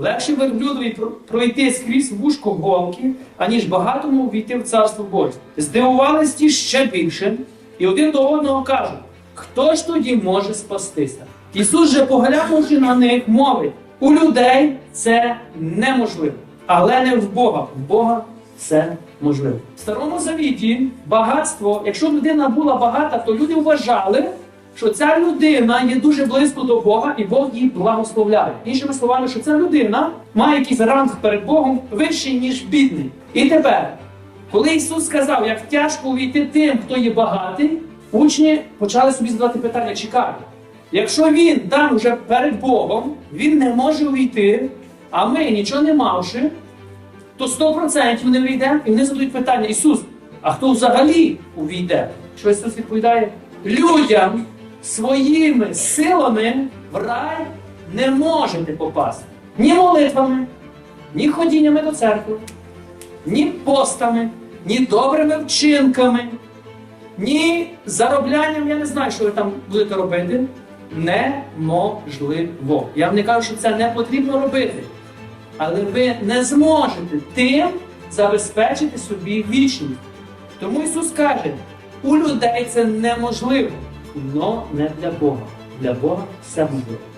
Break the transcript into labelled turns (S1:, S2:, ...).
S1: Легше верблюдові пройти скрізь вушко голки, аніж багатому війти в царство Боже. Здивувались ті ще більше, і один до одного кажуть, хто ж тоді може спастися? Ісус же, поглянувши на них, мовить: у людей це неможливо, але не в Бога. В Бога це можливо. В старому завіті багатство, якщо людина була багата, то люди вважали, що ця людина є дуже близько до Бога, і Бог її благословляє. Іншими словами, що ця людина має якийсь ранг перед Богом вищий, ніж бідний. І тепер, коли Ісус сказав, як тяжко увійти тим, хто є багатий, учні почали собі задавати питання, чекай. Якщо він там вже перед Богом, він не може увійти, а ми нічого не мавши, то 100% не вийде, і вони задають питання: Ісус, а хто взагалі увійде? Що Ісус відповідає? Людям своїми силами в рай не можете попасти. Ні молитвами, ні ходіннями до церкви, ні постами, ні добрими вчинками, ні зароблянням, я не знаю, що ви там будете робити. Неможливо. Я вам не кажу, що це не потрібно робити. Але ви не зможете тим забезпечити собі вічність. Тому Ісус каже, у людей це неможливо, але не для Бога. Для Бога все можливо.